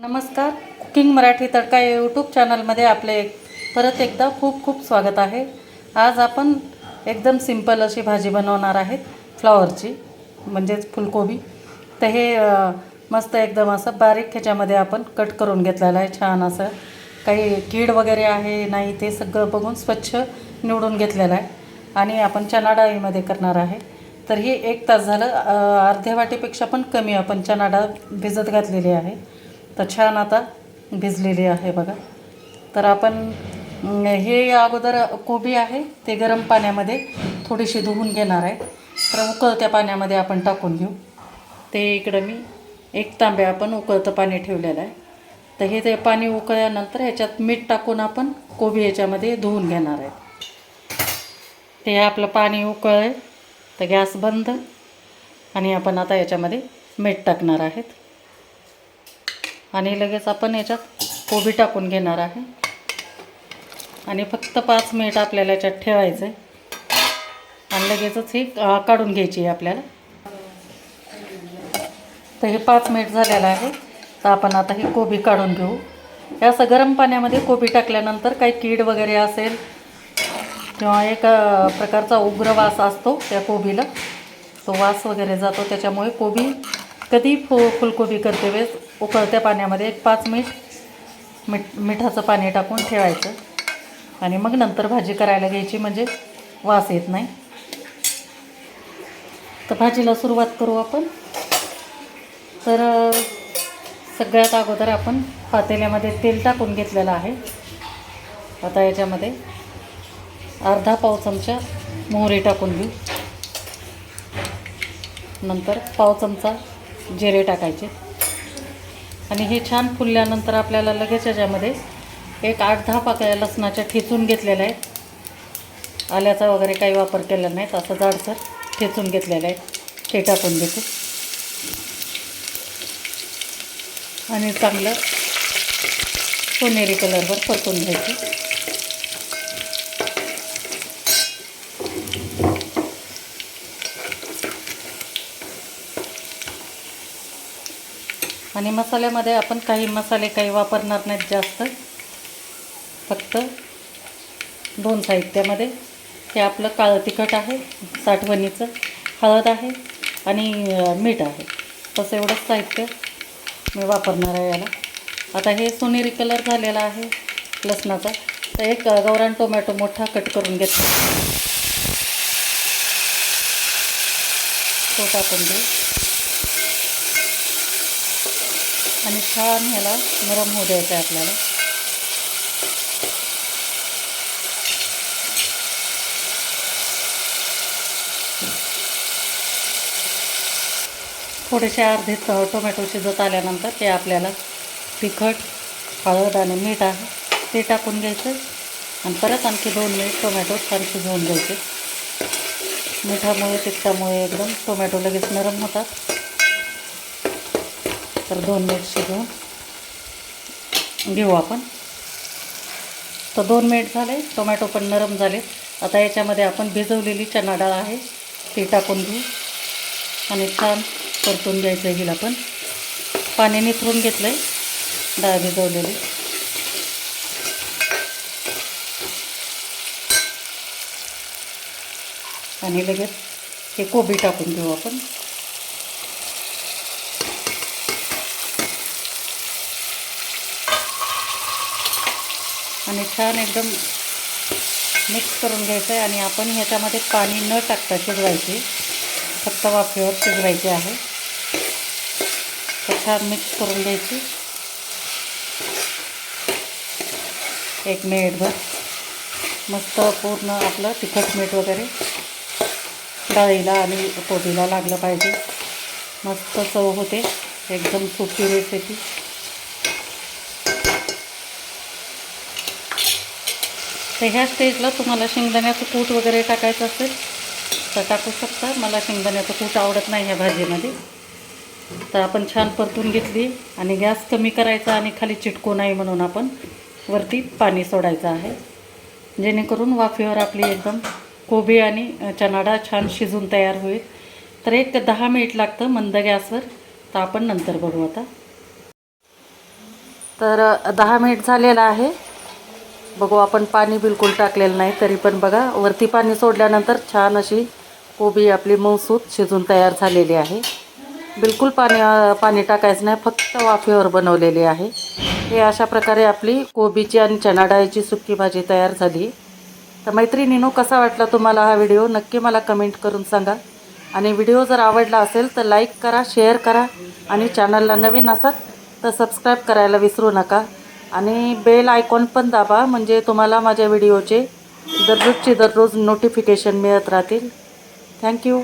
नमस्कार. कुकिंग मराठी तडका यूट्यूब चॅनलमध्ये आपले परत एकदा खूप खूप स्वागत आहे. आज आपण एकदम सिंपल अशी भाजी बनवणार आहेत फ्लॉवरची म्हणजेच फुलकोबी. तर हे मस्त एकदम असं बारीक ह्याच्यामध्ये आपण कट करून घेतलेलं आहे. छान असं काही कीड वगैरे आहे नाही ते सगळं बघून स्वच्छ निवडून घेतलेलं आहे. आणि आपण चणा डाळीमध्ये करणार आहे. तर हे एक तास झालं. अर्ध्या वाटीपेक्षा पण कमी आपण चना डाळ भिजत घातलेली आहे. तर छान आता भिजलेली आहे बघा. तर आपण हे अगोदर कोबी आहे ते गरम पाण्यामध्ये थोडीशी धुवून घेणार आहे. तर उकळत्या पाण्यामध्ये आपण टाकून घेऊ. ते इकडं मी एक तांब्या आपण उकळतं पाणी ठेवलेलं आहे. तर हे ते पाणी उकळल्यानंतर ह्याच्यात मीठ टाकून आपण कोबी याच्यामध्ये धुवून घेणार आहे. ते आपलं पाणी उकळ आहे. तर गॅस बंद. आणि आपण आता याच्यामध्ये मीठ टाकणार आहेत. आणि लगेच आपण याच्यात कोबी टाकून घेणार आहे. आणि फक्त पाच मिनिट आपल्याला याच्यात ठेवायचं आहे. आणि लगेचच ही काढून घ्यायची आहे आपल्याला. तर हे पाच मिनिट झालेलं आहे. तर आपण आता ही कोबी काढून घेऊ. हे असं गरम पाण्यामध्ये कोबी टाकल्यानंतर काही कीड वगैरे असेल किंवा एक प्रकारचा उग्र वास असतो त्या कोबीला. तो वास वगैरे जातो. त्याच्यामुळे कोबी कधी फु फुलकोबी करते वेळेस उकळत्या पाण्यामध्ये एक पाच मिनिट मिठ मिठाचं पाणी टाकून ठेवायचं. आणि मग नंतर भाजी करायला घ्यायची म्हणजे वास येत नाही. तर भाजीला सुरुवात करू आपण. तर सगळ्यात अगोदर आपण पातेल्यामध्ये तेल टाकून घेतलेलं आहे. आता याच्यामध्ये अर्धा पाव चमचा मोहरी टाकून घेऊ. नंतर पाव चमचा जिरे टाकायचे. आणि हे छान फुलल्यानंतर आपल्याला लगेच याच्यामध्ये एक आठ दहा पाकळ्या लसणाच्या ठेचून घेतलेल्या आहेत. आल्याचा वगैरे काही वापर केला नाही असं जाडसर ठेचून घेतलेलं आहे. ते टाकून घेतो. आणि चांगलं सोनेरी कलरवर परतून घ्यायचं. आणि मसाल्यामध्ये आपण काही मसाले काही वापरणार नाहीत जास्त. फक्त दोन साहित्यामध्ये. हे आपलं काळं तिखट आहे साठवणीचं हळद आहे आणि मीठ आहे. तसं एवढंच साहित्य. मी वापरणार आहे याला. आता हे सोनेरी कलर झालेला आहे लसणाचा. तर एक गवरान टोमॅटो मोठा कट करून घेतला. तो टाकून देऊ. आणि छान ह्याला नरम होऊ द्यायचं आहे आपल्याला. थोडेसे अर्धे टोमॅटो शिजत आल्यानंतर ते आपल्याला तिखट हळद आणि मीठ आहे ते टाकून घ्यायचं. आणि परत आणखी दोन मिनिट टोमॅटो छान शिजवून घ्यायचे. मिठामुळे तिखटामुळे एकदम टोमॅटो लगेच नरम होतात. तर दोन मिनिट शिजवून घेऊ आपण. तर दोन मिनिट झाले टोमॅटो पण नरम झाले आता याच्यामध्ये आपण भिजवलेली चणा डाळ आहे ती टाकून घेऊ. आणि छान परतून घ्यायचं आहे हिला पण. पाणी निथरून घेतलं आहे डाळ भिजवलेली. आणि लगेच हे कोबी टाकून घेऊ आपण. आणि छान एकदम मिक्स करून घ्यायचं आहे आणि आपण ह्याच्यामध्ये पाणी न टाकता शिजवायचे. फक्त वाफेवर शिजवायचे आहे. छान मिक्स करून द्यायची एक मिनिटभर मस्त पूर्ण आपलं तिखट मीठ वगैरे डाळीला आणि कोबीला लागलं पाहिजे. मस्त चव होते. एकदम सोपी रेसिपी तर ह्या स्टेजला तुम्हाला शेंगदाण्याचं कूट वगैरे टाकायचं असेल तर टाकू शकता. मला शेंगदाण्याचं कूट आवडत नाही ह्या भाजीमध्ये. तर आपण छान परतून घेतली आणि गॅस कमी करायचा आणि खाली चिटकू नाही म्हणून आपण वरती पाणी सोडायचं आहे. जेणेकरून वाफेवर आपली एकदम कोबी आणि चनाडा छान शिजून तयार होईल. तर एक ते दहा मिनिट लागतं मंद गॅसवर. तर आपण नंतर बघू आता. तर दहा मिनिट झालेलं आहे. बघू आपण पाणी बिलकुल टाकलेलं नाही तरी पण बघा. वरती पाणी सोडल्यानंतर छान अशी कोबी आपली मऊसूत शिजून तयार झालेली आहे. बिलकुल पाणी पाणी टाकायचं नाही फक्त वाफेवर बनवलेली आहे. हे अशा प्रकारे आपली कोबीची आणि चणा डाळीची सुकी भाजी तयार झाली. तर मैत्रिणीनो कसा वाटला तुम्हाला हा व्हिडिओ? नक्की मला कमेंट करून सांगा. आणि व्हिडिओ जर आवडला असेल तर लाईक करा शेअर करा. आणि चॅनलला नवीन असाल तर सबस्क्राईब करायला विसरू नका. आणि बेल आयकॉन पण दाबा म्हणजे तुम्हाला माझ्या व्हिडिओचे दररोजचे दररोज नोटिफिकेशन मिळत राहतील. थँक्यू